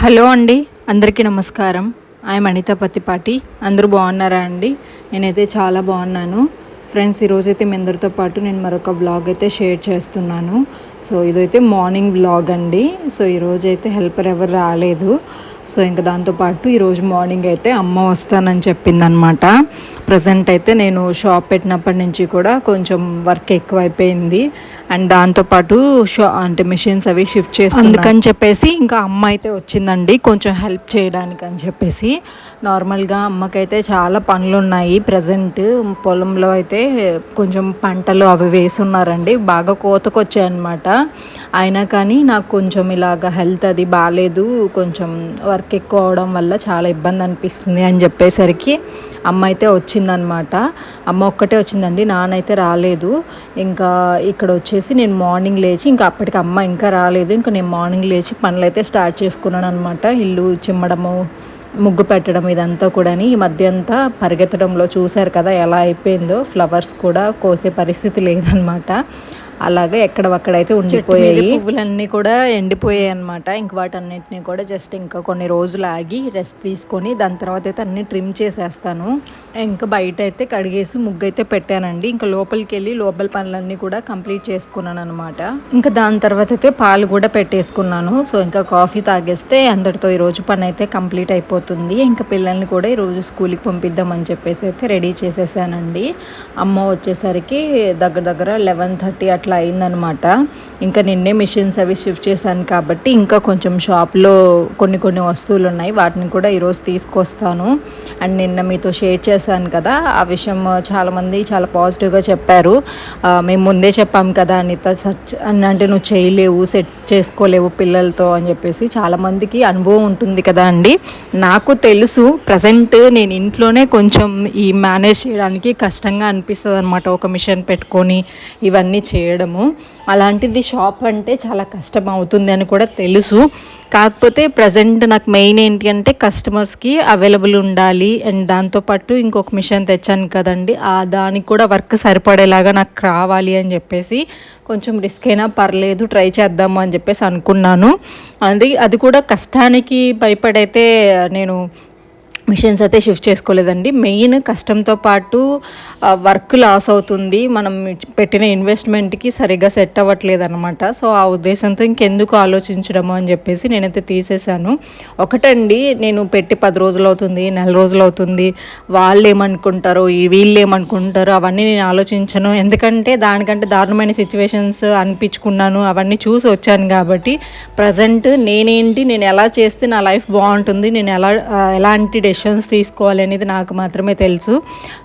Hello అండి అందరికీ నమస్కారం. ఐఎమ్ అనిత పత్తిపాటి. అందరూ బాగున్నారా అండి? నేనైతే చాలా బాగున్నాను. ఫ్రెండ్స్ ఈరోజైతే మీ అందరితో పాటు నేను మరొక బ్లాగ్ అయితే షేర్ చేస్తున్నాను. సో ఇదైతే మార్నింగ్ బ్లాగ్ అండి. సో ఈరోజైతే హెల్పర్ ఎవరు రాలేదు. సో ఇంకా దాంతోపాటు ఈరోజు మార్నింగ్ అయితే అమ్మ వస్తానని చెప్పిందనమాట ప్రజెంట్ అయితే నేను షాప్ పెట్టినప్పటి నుంచి కూడా కొంచెం వర్క్ ఎక్కువైపోయింది. అండ్ దాంతోపాటు షా అంటే మిషన్స్ అవి షిఫ్ట్ చేసి అందుకని చెప్పేసి ఇంకా అమ్మ అయితే వచ్చిందండి. కొంచెం హెల్ప్ చేయడానికి అని చెప్పేసి. నార్మల్గా అమ్మకైతే చాలా పనులు ఉన్నాయి ప్రజెంట్ పొలంలో అయితే కొంచెం పంటలు అవి వేసున్నారండి. బాగా కోతకు వచ్చాయన్నమాట అయినా కానీ నాకు కొంచెం ఇలాగ హెల్త్ అది బాగాలేదు కొంచెం వర్క్ ఎక్కువ అవడం వల్ల చాలా ఇబ్బంది అనిపిస్తుంది అని చెప్పేసరికి అమ్మ అయితే వచ్చిందనమాట. అమ్మ ఒక్కటే వచ్చిందండి నాన్నైతే రాలేదు. ఇంకా ఇక్కడ వచ్చేసి నేను మార్నింగ్ లేచి ఇంకా అప్పటికి అమ్మ ఇంకా రాలేదు. ఇంకా నేను మార్నింగ్ లేచి పనులు అయితే స్టార్ట్ చేసుకున్నాను అనమాట ఇల్లు చిమ్మడము ముగ్గు పెట్టడం ఇదంతా కూడా ఈ మధ్య అంతా పరిగెత్తడంలో చూశారు కదా ఎలా అయిపోయిందో. ఫ్లవర్స్ కూడా కోసే పరిస్థితి లేదనమాట. అలాగే ఎక్కడవక్కడైతే ఉండిపోయాయి. పువ్వులన్నీ కూడా ఎండిపోయాయి అనమాట ఇంక వాటన్నిటిని కూడా జస్ట్ ఇంకా కొన్ని రోజులు ఆగి రెస్ట్ తీసుకొని దాని తర్వాత అయితే అన్ని ట్రిమ్ చేసేస్తాను. ఇంకా బయట అయితే కడిగేసి ముగ్గు అయితే పెట్టానండి. ఇంకా లోపలికి వెళ్ళి లోపల పనులన్నీ కూడా కంప్లీట్ చేసుకున్నాను అనమాట ఇంకా దాని తర్వాత అయితే పాలు కూడా పెట్టేసుకున్నాను. సో ఇంకా కాఫీ తాగేస్తే అందరితో ఈరోజు పని అయితే కంప్లీట్ అయిపోతుంది. ఇంకా పిల్లల్ని కూడా ఈరోజు స్కూల్కి పంపిద్దామని చెప్పేసి అయితే రెడీ చేసేసానండి. అమ్మ వచ్చేసరికి దగ్గర దగ్గర లెవెన్ థర్టీ అట్లా అట్లా అయిందనమాట. ఇంకా నిన్నే మిషన్స్ అవి షిఫ్ట్ చేశాను కాబట్టి ఇంకా కొంచెం షాప్లో కొన్ని కొన్ని వస్తువులు ఉన్నాయి వాటిని కూడా ఈరోజు తీసుకొస్తాను. అండ్ నిన్న మీతో షేర్ చేశాను కదా ఆ విషయం చాలామంది చాలా పాజిటివ్గా చెప్పారు. మేము ముందే చెప్పాం కదా అనిత సర్చ్ అంటే నువ్వు చేయలేవు సెట్ చేసుకోలేవు పిల్లలతో అని చెప్పేసి చాలామందికి అనుభవం ఉంటుంది కదా అండి. నాకు తెలుసు ప్రజెంట్ నేను ఇంట్లోనే కొంచెం ఈ మేనేజ్ చేయడానికి కష్టంగా అనిపిస్తుంది అనమాట ఒక మిషన్ పెట్టుకొని ఇవన్నీ చేయడము. అలాంటిది షాప్ అంటే చాలా కష్టం అవుతుంది అని కూడా తెలుసు. కాకపోతే ప్రజెంట్ నాకు మెయిన్ ఏంటి అంటే కస్టమర్స్కి అవైలబుల్ ఉండాలి. అండ్ దాంతోపాటు ఇంకొక మిషన్ తెచ్చాను కదండి. ఆ దానికి కూడా వర్క్ సరిపడేలాగా నాకు రావాలి అని చెప్పేసి కొంచెం రిస్క్ అయినా పర్లేదు ట్రై చేద్దాము అని చెప్పేసి అనుకున్నాను. అది అది కూడా కష్టానికి భయపడైతే నేను మిషన్స్ అయితే షిఫ్ట్ చేసుకోలేదండి. మెయిన్ కష్టంతో పాటు వర్క్ లాస్ అవుతుంది. మనం పెట్టిన ఇన్వెస్ట్మెంట్కి సరిగ్గా సెట్ అవ్వట్లేదు అనమాట సో ఆ ఉద్దేశంతో ఇంకెందుకు ఆలోచించడము అని చెప్పేసి నేనైతే తీసేశాను. ఒకటండి నేను పెట్టి పది రోజులు అవుతుంది నెల రోజులు అవుతుంది. వాళ్ళు ఏమనుకుంటారో ఈ వీళ్ళు ఏమనుకుంటారో అవన్నీ నేను ఆలోచించను. ఎందుకంటే దానికంటే దారుణమైన సిచ్యువేషన్స్ అనిపించుకున్నాను. అవన్నీ చూసి వచ్చాను కాబట్టి ప్రజెంట్ నేనేంటి నేను ఎలా చేస్తే నా లైఫ్ బాగుంటుంది నేను ఎలా ఎలాంటి డెసిషన్స్ తీసుకోవాలి అనేది నాకు మాత్రమే తెలుసు.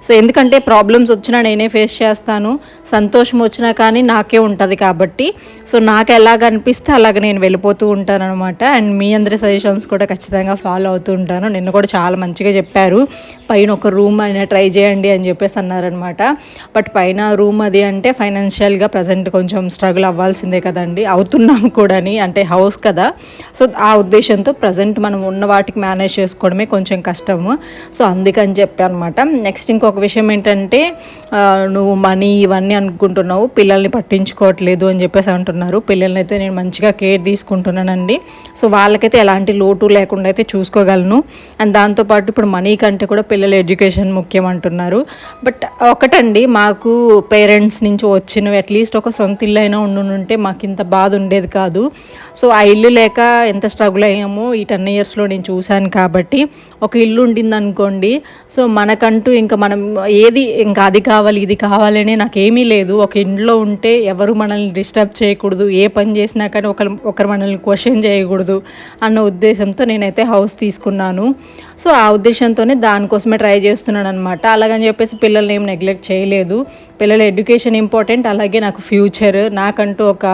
సో ఎందుకంటే ప్రాబ్లమ్స్ వచ్చినా నేనే ఫేస్ చేస్తాను సంతోషం వచ్చినా కానీ నాకే ఉంటుంది కాబట్టి. సో నాకు ఎలాగ అనిపిస్తే అలాగ నేను వెళ్ళిపోతూ ఉంటాను అనమాట అండ్ మీ అందరి సజెషన్స్ కూడా ఖచ్చితంగా ఫాలో అవుతూ ఉంటాను. నిన్న కూడా చాలా మంచిగా చెప్పారు. పైన ఒక రూమ్ అయినా ట్రై చేయండి అని చెప్పేసి అన్నారనమాట బట్ పైన రూమ్ అది అంటే ఫైనాన్షియల్గా ప్రజెంట్ కొంచెం స్ట్రగుల్ అవ్వాల్సిందే కదండి. అవుతున్నాం కూడాని అంటే హౌస్ కదా. సో ఆ ఉద్దేశంతో ప్రజెంట్ మనం ఉన్న వాటికి మేనేజ్ చేసుకోవడమే కొంచెం కష్టం. కష్టము సో అందుకని చెప్పి అనమాట నెక్స్ట్ ఇంకొక విషయం ఏంటంటే నువ్వు మనీ ఇవన్నీ అనుకుంటున్నావు పిల్లల్ని పట్టించుకోవట్లేదు అని చెప్పేసి అంటున్నారు. పిల్లల్ని అయితే నేను మంచిగా కేర్ తీసుకుంటున్నానండి. సో వాళ్ళకైతే ఎలాంటి లోటు లేకుండా అయితే చూసుకోగలను. అండ్ దాంతోపాటు ఇప్పుడు మనీ కంటే కూడా పిల్లల ఎడ్యుకేషన్ ముఖ్యం అంటున్నారు. బట్ ఒకటండి మాకు పేరెంట్స్ నుంచి వచ్చినవి అట్లీస్ట్ ఒక సొంత ఇల్లు అయినా ఉండుంటే మాకు ఇంత బాధ ఉండేది కాదు. సో ఆ ఇల్లు లేక ఎంత స్ట్రగుల్ అయ్యామో ఈ టెన్ ఇయర్స్లో నేను చూశాను కాబట్టి ఒక ఇల్లు ఇల్లు ఉండింది అనుకోండి సో మనకంటూ ఇంకా మనం ఏది ఇంకా అది కావాలి ఇది కావాలనే నాకేమీ లేదు. ఒక ఇంట్లో ఉంటే ఎవరు మనల్ని డిస్టర్బ్ చేయకూడదు. ఏ పని చేసినా కానీ ఒకరు ఒకరు మనల్ని క్వశ్చన్ చేయకూడదు అన్న ఉద్దేశంతో నేనైతే హౌస్ తీసుకున్నాను. సో ఆ ఉద్దేశంతోనే దానికోసమే ట్రై చేస్తున్నాను అనమాట అలాగని చెప్పేసి పిల్లల్ని ఏం నెగ్లెక్ట్ చేయలేదు. పిల్లల ఎడ్యుకేషన్ ఇంపార్టెంట్. అలాగే నాకు ఫ్యూచర్. నాకంటూ ఒక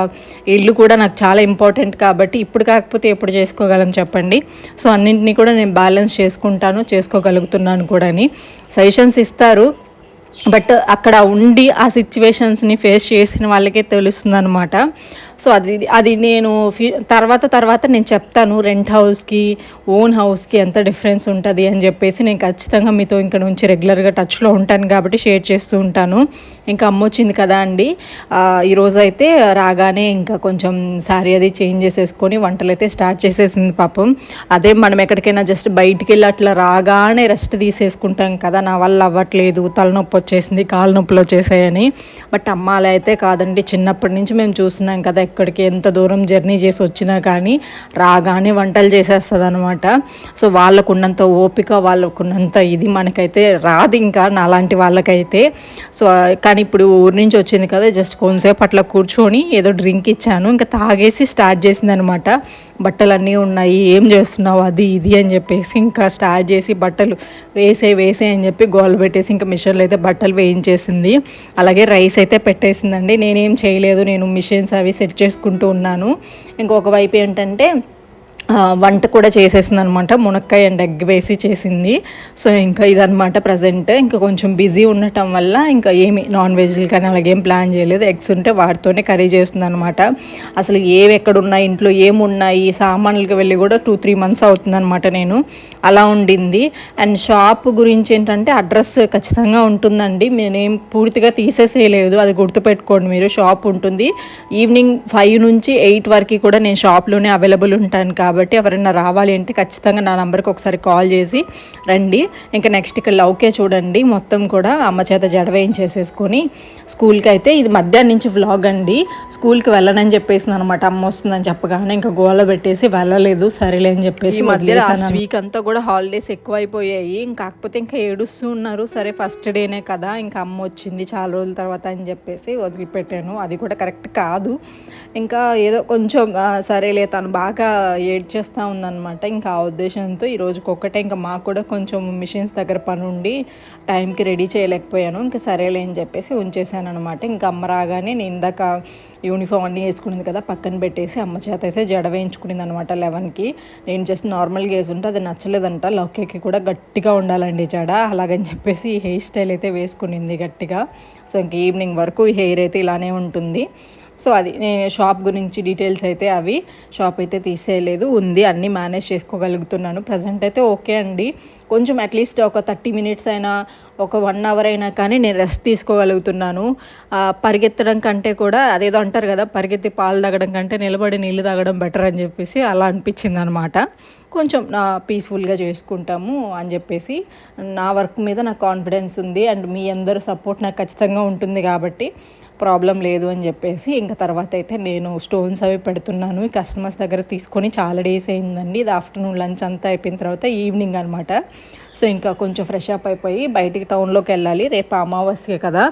ఇల్లు కూడా నాకు చాలా ఇంపార్టెంట్ కాబట్టి ఇప్పుడు కాకపోతే ఎప్పుడు చేసుకోగలను చెప్పండి. సో అన్నింటినీ కూడా నేను బ్యాలెన్స్ చేసుకుంటాను. చేసుకోగలుగుతున్నాను కూడా అని సజెషన్స్ ఇస్తారు. బట్ అక్కడ ఉండి ఆ సిచ్యువేషన్స్ని ఫేస్ చేసిన వాళ్ళకే తెలుస్తుంది అనమాట సో అది అది నేను ఫ్యూ తర్వాత తర్వాత నేను చెప్తాను రెంట్ హౌస్కి ఓన్ హౌస్కి ఎంత డిఫరెన్స్ ఉంటుంది అని చెప్పేసి నేను ఖచ్చితంగా మీతో ఇంకా నుంచి రెగ్యులర్గా టచ్లో ఉంటాను కాబట్టి షేర్ చేస్తూ ఉంటాను. ఇంకా అమ్మొచ్చింది కదా అండి. ఈరోజు అయితే రాగానే ఇంకా కొంచెం శారీ అది చేంజ్ చేసేసుకొని వంటలు అయితే స్టార్ట్ చేసేసింది పాపం. అదే మనం ఎక్కడికైనా జస్ట్ బయటికి వెళ్ళి అట్లా రాగానే రెస్ట్ తీసేసుకుంటాం కదా నా వల్ల అవ్వట్లేదు తలనొప్పి వచ్చేసింది కాలు నొప్పులు వచ్చేసాయని. బట్ అమ్మ అలా అయితే కాదండి. చిన్నప్పటి నుంచి మేము చూస్తున్నాం కదా ఎక్కడికి ఎంత దూరం జర్నీ చేసి వచ్చినా కానీ రాగానే వంటలు చేసేస్తుంది అనమాట సో వాళ్ళకున్నంత ఓపిక వాళ్ళకున్నంత ఇది మనకైతే రాదు ఇంకా నాలాంటి వాళ్ళకైతే. సో కానీ ఇప్పుడు ఊరి నుంచి వచ్చింది కదా జస్ట్ కొంతసేపు అట్లా కూర్చొని ఏదో డ్రింక్ ఇచ్చాను ఇంకా తాగేసి స్టార్ట్ చేసింది అనమాట బట్టలన్నీ ఉన్నాయి ఏం చేస్తున్నావు అది ఇది అని చెప్పేసి ఇంకా స్టార్ట్ చేసి బట్టలు వేసే వేసే అని చెప్పి గోల్ పెట్టేసి ఇంకా మిషన్లో అయితే బట్టలు వేయించేసింది. అలాగే రైస్ అయితే పెట్టేసిందండి. నేనేం చేయలేదు నేను మిషన్స్ అవి సెట్ చేసుకుంటూ ఉన్నాను. ఇంకొక వైపు ఏంటంటే వంట కూడా చేసేసింది అనమాట మునక్కాయ అండ్ ఎగ్ వేసి చేసింది. సో ఇంకా ఇదనమాట ప్రజెంట్. ఇంకా కొంచెం బిజీ ఉండటం వల్ల ఇంకా ఏమి నాన్ వెజ్లు కానీ అలాగేం ప్లాన్ చేయలేదు. ఎగ్స్ ఉంటే వాటితోనే కర్రీ చేస్తుంది అనమాట అసలు ఏవి ఎక్కడ ఉన్నాయి ఇంట్లో ఏమున్నాయి సామాన్లకు వెళ్ళి కూడా టూ త్రీ మంత్స్ అవుతుందన్నమాట నేను. అలా ఉండింది. అండ్ షాప్ గురించి ఏంటంటే అడ్రస్ ఖచ్చితంగా ఉంటుందండి. నేనేం పూర్తిగా తీసేసేయలేదు. అది గుర్తుపెట్టుకోండి మీరు. షాప్ ఉంటుంది. ఈవినింగ్ ఫైవ్ నుంచి ఎయిట్ వరకు కూడా నేను షాప్లోనే అవైలబుల్ ఉంటాను కాబట్టి ఎవరైనా రావాలి అంటే ఖచ్చితంగా నా నంబర్కి ఒకసారి కాల్ చేసి రండి. ఇంకా నెక్స్ట్ ఇక్కడ లౌకే చూడండి. మొత్తం కూడా అమ్మ చేత జడ వేయించేసేసుకొని స్కూల్కి అయితే ఇది మధ్యాహ్నం నుంచి వ్లాగ్ అండి. స్కూల్కి వెళ్ళనని చెప్పేసింది అనమాట అమ్మ వస్తుందని చెప్పగానే ఇంకా గోల పెట్టేసి వెళ్ళలేదు. సరేలే అని చెప్పేసి మధ్య లాస్ట్ వీక్ అంతా కూడా హాలిడేస్ ఎక్కువైపోయాయి. ఇంకా కాకపోతే ఇంకా ఏడుస్తూ ఉన్నారు. సరే ఫస్ట్ డేనే కదా. ఇంకా అమ్మ వచ్చింది చాలా రోజుల తర్వాత అని చెప్పేసి వదిలిపెట్టాను. అది కూడా కరెక్ట్ కాదు. ఇంకా ఏదో కొంచెం సరేలే తను బాగా ఏడ్చేస్తూ ఉందన్నమాట. ఇంకా ఆ ఉద్దేశంతో ఈరోజు ఒక్కటే ఇంకా మాకు కూడా కొంచెం మిషన్స్ దగ్గర పని ఉండి టైంకి రెడీ చేయలేకపోయాను. ఇంకా సరేలే అని చెప్పేసి ఉంచేసాను అనమాట ఇంకా అమ్మ రాగానే నేను ఇందాక యూనిఫామ్ అన్నీ వేసుకునింది కదా పక్కన పెట్టేసి అమ్మ చేత అయితే జడ వేయించుకునింది అనమాట లెవెన్కి. నేను జస్ట్ నార్మల్గా వేసుంటే అది నచ్చలేదంట. లౌకేకి కూడా గట్టిగా ఉండాలండి జడ. అలాగని చెప్పేసి ఈ హెయిర్ స్టైల్ అయితే వేసుకునింది గట్టిగా. సో ఇంక ఈవినింగ్ వరకు ఈ హెయిర్ అయితే ఇలానే ఉంటుంది. సో అది నేను షాప్ గురించి డీటెయిల్స్ అయితే అవి షాప్ అయితే తీసేయలేదు ఉంది అన్నీ మేనేజ్ చేసుకోగలుగుతున్నాను. ప్రజెంట్ అయితే ఓకే అండి. కొంచెం అట్లీస్ట్ ఒక థర్టీ మినిట్స్ అయినా ఒక వన్ అవర్ అయినా కానీ నేను రెస్ట్ తీసుకోగలుగుతున్నాను. పరిగెత్తడం కంటే కూడా అదేదో అంటారు కదా పరిగెత్తి పాలు తాగడం కంటే నిలబడి నీళ్ళు తాగడం బెటర్ అని చెప్పేసి అలా అనిపించింది అనమాట కొంచెం నా పీస్ఫుల్గా చేసుకుంటాము అని చెప్పేసి నా వర్క్ మీద నాకు కాన్ఫిడెన్స్ ఉంది. అండ్ మీ అందరూ సపోర్ట్ నాకు ఖచ్చితంగా ఉంటుంది కాబట్టి ప్రాబ్లం లేదు అని చెప్పేసి ఇంకా తర్వాత అయితే నేను స్టోన్స్ అవి పెడుతున్నాను. కస్టమర్స్ దగ్గర తీసుకొని చాలా డేస్ అయిందండి. ఇది ఆఫ్టర్నూన్ లంచ్ అంతా అయిపోయిన తర్వాత ఈవినింగ్ అనమాట సో ఇంకా కొంచెం ఫ్రెష్ అప్ అయిపోయి బయటికి టౌన్లోకి వెళ్ళాలి. రేపు అమావాస్య కదా.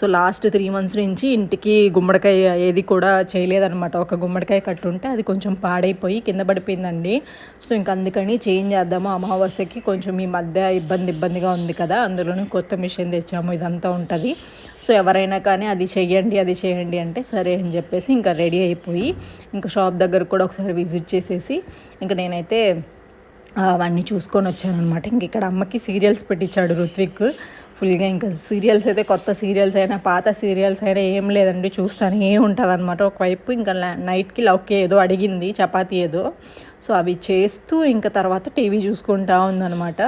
సో లాస్ట్ త్రీ మంత్స్ నుంచి ఇంటికి గుమ్మడికాయ ఏది కూడా చేయలేదన్నమాట. ఒక గుమ్మడికాయ కట్టుంటే అది కొంచెం పాడైపోయి కింద పడిపోయిందండి. సో ఇంక అందుకని చేంజ్ చేద్దాము అమావాస్యకి. కొంచెం ఈ మధ్య ఇబ్బంది ఇబ్బందిగా ఉంది కదా. అందులోనే కొత్త మిషన్ తెచ్చాము. ఇదంతా ఉంటుంది. సో ఎవరైనా కానీ అది చెయ్యండి అది చేయండి అంటే సరే అని చెప్పేసి ఇంకా రెడీ అయిపోయి ఇంకా షాప్ దగ్గర కూడా ఒకసారి విజిట్ చేసేసి ఇంకా నేనైతే అవన్నీ చూసుకొని వచ్చాను అనమాట ఇంక ఇక్కడ అమ్మకి సీరియల్స్ పెట్టించాడు ఋత్విక్. ఫుల్గా ఇంకా సీరియల్స్ అయితే కొత్త సీరియల్స్ అయినా పాత సీరియల్స్ అయినా ఏం లేదండి. చూస్తానే ఉంటుంది అనమాట ఒకవైపు ఇంకా నైట్కి లవ్కి ఏదో అడిగింది చపాతీ ఏదో. సో అవి చేస్తూ ఇంకా తర్వాత టీవీ చూసుకుంటా ఉందన్నమాట.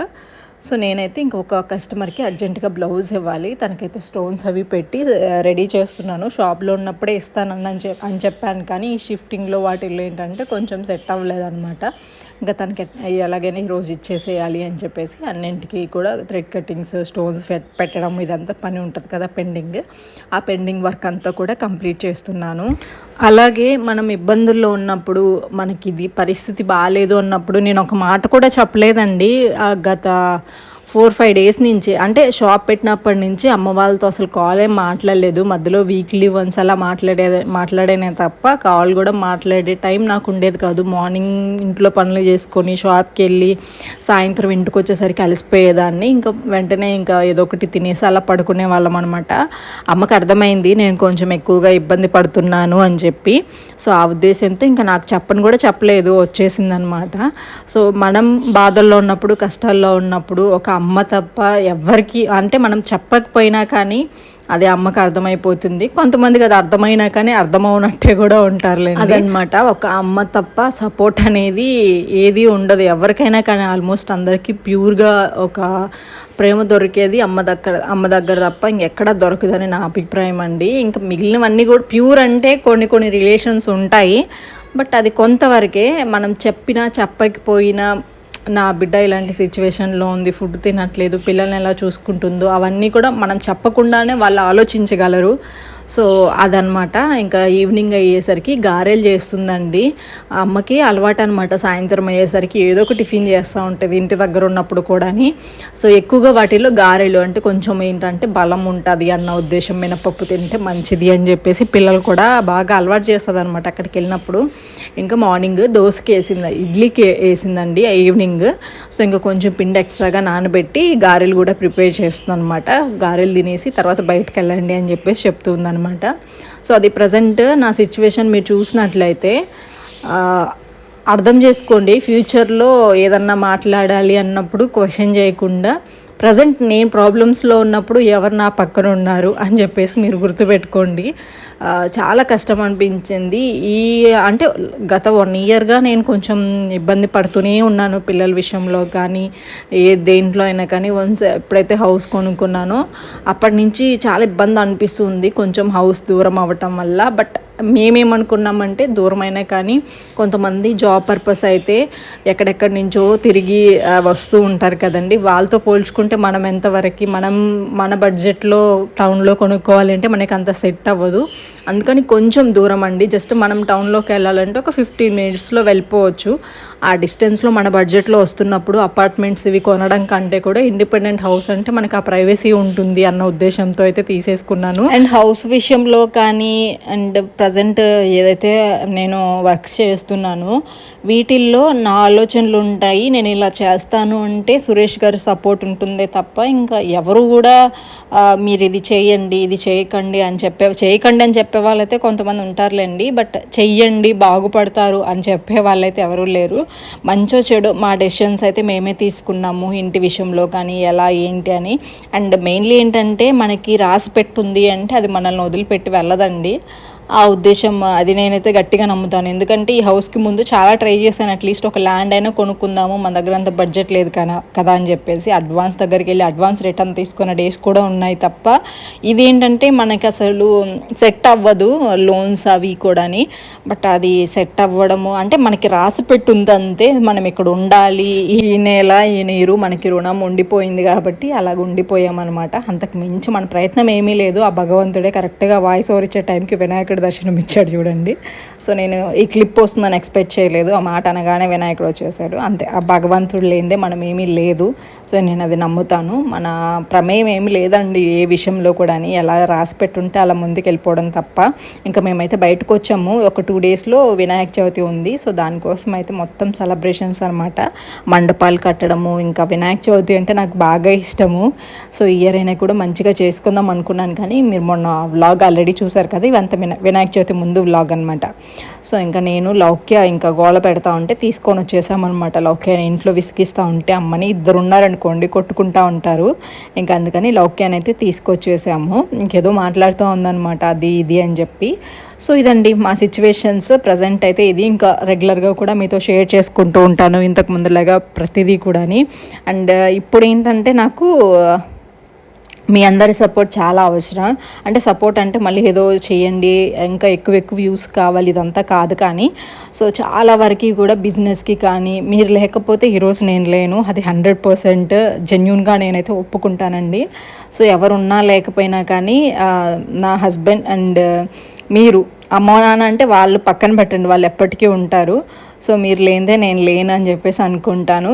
సో నేనైతే ఇంకొక కస్టమర్కి అర్జెంటుగా బ్లౌజ్ ఇవ్వాలి. తనకైతే స్టోన్స్ అవి పెట్టి రెడీ చేస్తున్నాను. షాప్లో ఉన్నప్పుడే ఇస్తానని అని చెప్ అని చెప్పాను. కానీ ఈ షిఫ్టింగ్లో వాటిల్లో ఏంటంటే కొంచెం సెట్ అవ్వలేదన్నమాట. ఇంకా తనకి ఎలాగైనా ఈరోజు ఇచ్చేసేయాలి అని చెప్పేసి అన్నింటికి కూడా థ్రెడ్ కటింగ్స్ స్టోన్స్ పెట్టడం ఇదంతా పని ఉంటుంది కదా పెండింగ్. ఆ పెండింగ్ వర్క్ అంతా కూడా కంప్లీట్ చేస్తున్నాను. అలాగే మనం ఇబ్బందుల్లో ఉన్నప్పుడు మనకి ఇది పరిస్థితి బాగాలేదు అన్నప్పుడు నేను ఒక మాట కూడా చెప్పలేదండి. ఆ గత ఫోర్ ఫైవ్ డేస్ నుంచి అంటే షాప్ పెట్టినప్పటి నుంచి అమ్మ వాళ్ళతో అసలు కాల్ ఏం మాట్లాడలేదు. మధ్యలో వీక్లీ వన్స్ అలా మాట్లాడే మాట్లాడేనే తప్ప కాల్ కూడా మాట్లాడే టైం నాకు ఉండేది కాదు. మార్నింగ్ ఇంట్లో పనులు చేసుకొని షాప్కి వెళ్ళి సాయంత్రం ఇంటికి వచ్చేసరికి అలసిపోయేదాన్ని. ఇంకా వెంటనే ఇంకా ఏదో ఒకటి తినేసి అలా పడుకునే వాళ్ళం అనమాట అమ్మకి అర్థమైంది నేను కొంచెం ఎక్కువగా ఇబ్బంది పడుతున్నాను అని చెప్పి. సో ఆ ఉద్దేశంతో ఇంకా నాకు చెప్పని కూడా చెప్పలేదు వచ్చేసింది అనమాట సో మనం బాధల్లో ఉన్నప్పుడు కష్టాల్లో ఉన్నప్పుడు ఒక అమ్మ అమ్మ తప్ప ఎవ్వరికి అంటే మనం చెప్పకపోయినా కానీ అది అమ్మకి అర్థమైపోతుంది. కొంతమందికి అది అర్థమైనా కానీ అర్థమవునట్టే కూడా ఉంటారులే అదనమాట. ఒక అమ్మ తప్ప సపోర్ట్ అనేది ఏది ఉండదు. ఎవరికైనా కానీ ఆల్మోస్ట్ అందరికీ ప్యూర్గా ఒక ప్రేమ దొరికేది అమ్మ దగ్గర అమ్మ దగ్గర తప్ప ఇంకెక్కడ దొరకదని నా అభిప్రాయం అండి. ఇంకా మిగిలినవన్నీ కూడా ప్యూర్ అంటే కొన్ని కొన్ని రిలేషన్స్ ఉంటాయి. బట్ అది కొంతవరకే మనం చెప్పినా చెప్పకపోయినా నా బిడ్డ ఇలాంటి సిచ్యువేషన్లో ఉంది ఫుడ్ తినట్లేదు పిల్లల్ని ఎలా చూసుకుంటుందో అవన్నీ కూడా మనం చెప్పకుండానే వాళ్ళు ఆలోచించగలరు. సో అదనమాట ఇంకా ఈవినింగ్ అయ్యేసరికి గారెలు చేస్తుందండి. అమ్మకి అలవాటు అనమాట సాయంత్రం అయ్యేసరికి ఏదో ఒక టిఫిన్ చేస్తూ ఉంటుంది ఇంటి దగ్గర ఉన్నప్పుడు కూడాని. సో ఎక్కువగా వాటిలో గారెలు అంటే కొంచెం ఏంటంటే బలం ఉంటుంది అన్న ఉద్దేశం మినపప్పు తింటే మంచిది అని చెప్పేసి పిల్లలు కూడా బాగా అలవాటు చేస్తుంది అనమాట అక్కడికి వెళ్ళినప్పుడు. ఇంకా మార్నింగ్ దోశకి వేసింది ఇడ్లీకి వేసిందండి ఈవినింగ్. సో ఇంకా కొంచెం పిండి ఎక్స్ట్రాగా నానబెట్టి గారెలు కూడా ప్రిపేర్ చేస్తుంది అనమాట గారెలు తినేసి తర్వాత బయటకు వెళ్ళండి అని చెప్పేసి చెప్తుంది అనమాట సో అది ప్రజెంట్ నా సిచ్యువేషన్ మీరు చూసినట్లయితే అర్థం చేసుకోండి ఫ్యూచర్లో ఏదన్నా మాట్లాడాలి అన్నప్పుడు క్వశ్చన్ చేయకుండా ప్రజెంట్ నేను ప్రాబ్లమ్స్లో ఉన్నప్పుడు ఎవరు నా పక్కన ఉన్నారు అని చెప్పేసి మీరు గుర్తుపెట్టుకోండి. చాలా కష్టం అనిపించింది. ఈ అంటే గత వన్ ఇయర్గా నేను కొంచెం ఇబ్బంది పడుతూనే ఉన్నాను పిల్లల విషయంలో కానీ ఏ దేంట్లో అయినా కానీ వన్స్ ఎప్పుడైతే హౌస్ కొనుక్కున్నానో అప్పటి నుంచి చాలా ఇబ్బంది అనిపిస్తుంది కొంచెం హౌస్ దూరం అవ్వటం వల్ల. బట్ మేమేమనుకున్నామంటే దూరమైనా కానీ కొంతమంది జాబ్ పర్పస్ అయితే ఎక్కడెక్కడి నుంచో తిరిగి వస్తూ ఉంటారు కదండి. వాళ్ళతో పోల్చుకుంటే మనం ఎంతవరకు మనం మన బడ్జెట్లో టౌన్లో కొనుక్కోవాలంటే మనకి అంత సెట్ అవ్వదు. అందుకని కొంచెం దూరం అండి. జస్ట్ మనం టౌన్లోకి వెళ్ళాలంటే ఒక ఫిఫ్టీన్ మినిట్స్లో వెళ్ళిపోవచ్చు. ఆ డిస్టెన్స్లో మన బడ్జెట్లో వస్తున్నప్పుడు అపార్ట్మెంట్స్ ఇవి కొనడం కంటే కూడా ఇండిపెండెంట్ హౌస్ అంటే మనకు ఆ ప్రైవసీ ఉంటుంది అన్న ఉద్దేశంతో అయితే తీసేసుకున్నాను. అండ్ హౌస్ విషయంలో కానీ అండ్ ప్రజెంట్ ఏదైతే నేను వర్క్స్ చేస్తున్నానో వీటిల్లో నా ఆలోచనలు ఉంటాయి. నేను ఇలా చేస్తాను అంటే సురేష్ గారి సపోర్ట్ ఉంటుందే తప్ప ఇంకా ఎవరు కూడా మీరు ఇది చేయండి ఇది చేయకండి అని చెప్పే చేయకండి అని చెప్పే వాళ్ళైతే కొంతమంది ఉంటారులేండి. బట్ చెయ్యండి బాగుపడతారు అని చెప్పే వాళ్ళైతే ఎవరూ లేరు. మంచో చెడు మా డెసిషన్స్ అయితే మేమే తీసుకున్నాము ఇంటి విషయంలో కానీ ఎలా ఏంటి అని. అండ్ మెయిన్లీ ఏంటంటే మనకి రాసి పెట్టుంది అంటే అది మనల్ని వదిలిపెట్టి వెళ్ళదండి. ఆ ఉద్దేశం అది నేనైతే గట్టిగా నమ్ముతాను. ఎందుకంటే ఈ హౌస్కి ముందు చాలా ట్రై చేశాను. అట్లీస్ట్ ఒక ల్యాండ్ అయినా కొనుక్కుందాము మన దగ్గర అంత బడ్జెట్ లేదు కదా కదా అని చెప్పేసి. అడ్వాన్స్ దగ్గరికి వెళ్ళి అడ్వాన్స్ రిటర్న్ తీసుకున్న డేస్ కూడా ఉన్నాయి తప్ప ఇదేంటంటే మనకి అసలు సెట్ అవ్వదు లోన్స్ అవి కూడాని. బట్ అది సెట్ అవ్వడము అంటే మనకి రాసి పెట్టుంది అంతే మనం ఇక్కడ ఉండాలి. ఈ నెల ఈ నీరు మనకి రుణం ఉండిపోయింది కాబట్టి అలాగ ఉండిపోయామన్నమాట. అంతకు మించి మన ప్రయత్నం ఏమీ లేదు. ఆ భగవంతుడే కరెక్ట్గా వాయిస్ ఓవర్ ఇచ్చే టైంకి వినాయకుడు దర్శనం ఇచ్చాడు చూడండి. సో నేను ఈ క్లిప్ వస్తుందని ఎక్స్పెక్ట్ చేయలేదు. ఆ మాట అనగానే వినాయకుడు వచ్చేసాడు. అంతే. ఆ భగవంతుడు లేనిదే మనం ఏమీ లేదు. సో నేను అది నమ్ముతాను. మన ప్రమేయం ఏమి లేదండి ఏ విషయంలో కూడా ఎలా రాసి పెట్టుంటే అలా ముందుకు వెళ్ళిపోవడం తప్ప. ఇంకా మేమైతే బయటకు వచ్చాము. ఒక టూ డేస్లో వినాయక చవితి ఉంది. సో దానికోసం అయితే మొత్తం సెలబ్రేషన్స్ అనమాట మండపాలు కట్టడము ఇంకా వినాయక చవితి అంటే నాకు బాగా ఇష్టము. సో ఇయర్ అయినా కూడా మంచిగా చేసుకుందాం అనుకున్నాను కానీ మీరు మొన్న వ్లాగ్ ఆల్రెడీ చూసారు కదా ఇవంతా వినాయక చవితి ముందు వ్లాగ్ అనమాట సో ఇంకా నేను లౌక్య ఇంకా గోల పెడతా ఉంటే తీసుకొని వచ్చేసామన్నమాట. లౌక్య ఇంట్లో విసిగిస్తూ ఉంటే అమ్మని ఇద్దరు ఉన్నారనుకోండి కొట్టుకుంటా ఉంటారు. ఇంకా అందుకని లౌక్యాన్ని అయితే తీసుకొచ్చేసాము. ఇంకేదో మాట్లాడుతూ ఉందన్నమాట అది ఇది అని చెప్పి. సో ఇదండి మా సిచ్యువేషన్స్ ప్రజెంట్ అయితే ఇది ఇంకా రెగ్యులర్గా కూడా మీతో షేర్ చేసుకుంటూ ఉంటాను ఇంతకు ముందులాగా ప్రతిదీ కూడాని. అండ్ uh, ఇప్పుడు ఏంటంటే నాకు మీ అందరి సపోర్ట్ చాలా అవసరం. అంటే సపోర్ట్ అంటే మళ్ళీ ఏదో చేయండి ఇంకా ఎక్కువ ఎక్కువ వ్యూస్ కావాలి ఇదంతా కాదు కానీ సో చాలా వరకు కూడా బిజినెస్కి కానీ మీరు లేకపోతే ఈరోజు నేను లేను అది హండ్రెడ్ పర్సెంట్ జెన్యున్గా నేనైతే ఒప్పుకుంటానండి. సో ఎవరున్నా లేకపోయినా కానీ నా హస్బెండ్ అండ్ మీరు అమ్మ నాన్న అంటే వాళ్ళు పక్కన పెట్టండి వాళ్ళు ఎప్పటికీ ఉంటారు. సో మీరు లేనిదే నేను లేను అని చెప్పేసి అనుకుంటాను.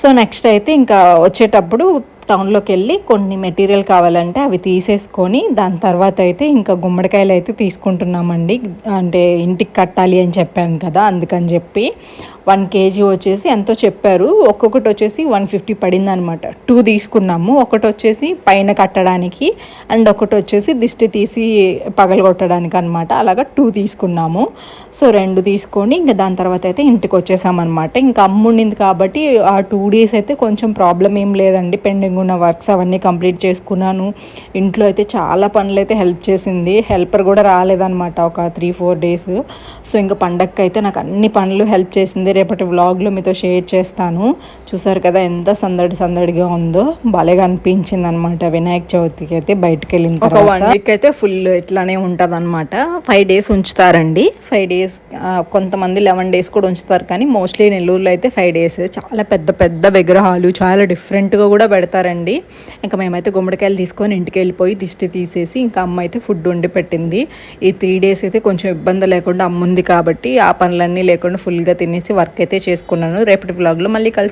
సో నెక్స్ట్ అయితే ఇంకా వచ్చేటప్పుడు టౌన్లోకి వెళ్ళి కొన్ని మెటీరియల్ కావాలంటే అవి తీసేసుకొని దాని తర్వాత అయితే ఇంకా గుమ్మడికాయలు అయితే తీసుకుంటున్నామండి. అంటే ఇంటికి కట్టాలి అని చెప్పాను కదా అందుకని చెప్పి వన్ కేజీ వచ్చేసి ఎంతో చెప్పారు. ఒక్కొక్కటి వచ్చేసి వన్ ఫిఫ్టీ పడింది అనమాట టూ తీసుకున్నాము ఒకటి వచ్చేసి పైన కట్టడానికి అండ్ ఒకటి వచ్చేసి దిష్టి తీసి పగలగొట్టడానికి అనమాట అలాగా టూ తీసుకున్నాము. సో రెండు తీసుకొని ఇంకా దాని తర్వాత అయితే ఇంటికి వచ్చేసామన్నమాట ఇంకా అమ్ముండింది కాబట్టి ఆ టూ డేస్ అయితే కొంచెం ప్రాబ్లం ఏం లేదండి పెండింగ్ ఉన్న వర్క్స్ అవన్నీ కంప్లీట్ చేసుకున్నాను. ఇంట్లో అయితే చాలా పనులు అయితే హెల్ప్ చేసింది. హెల్పర్ కూడా రాలేదన్నమాట ఒక త్రీ ఫోర్ డేస్. సో ఇంకా పండగకి అయితే నాకు అన్ని పనులు హెల్ప్ చేసింది. రేపటి వ్లాగ్లో మీతో షేర్ చేస్తాను. చూసారు కదా ఎంత సందడి సందడిగా ఉందో. భలేగా అనిపించింది అనమాట వినాయక చవితికి అయితే బయటకు వెళ్ళిన ఒక వన్ వీక్ అయితే ఫుల్ ఇట్లానే ఉంటుంది అనమాట ఫైవ్ డేస్ ఉంచుతారండి ఫైవ్ డేస్ కొంతమంది లెవెన్ డేస్ కూడా ఉంచుతారు. కానీ మోస్ట్లీ నెల్లూరులో అయితే ఫైవ్ డేస్ చాలా పెద్ద పెద్ద విగ్రహాలు చాలా డిఫరెంట్గా కూడా పెడతారండి ఇంకా మేమైతే గుమ్మడికాయలు తీసుకొని ఇంటికి వెళ్ళిపోయి దిష్టి తీసేసి ఇంకా అమ్మ అయితే ఫుడ్ వండి పెట్టింది. ఈ త్రీ డేస్ అయితే కొంచెం ఇబ్బంది లేకుండా అమ్ముంది కాబట్టి ఆ పనులన్నీ లేకుండా ఫుల్గా తినేసి వర్క్ అయితే చేసుకున్నాను. రేపటి బ్లాగ్లో మళ్ళీ కలిసి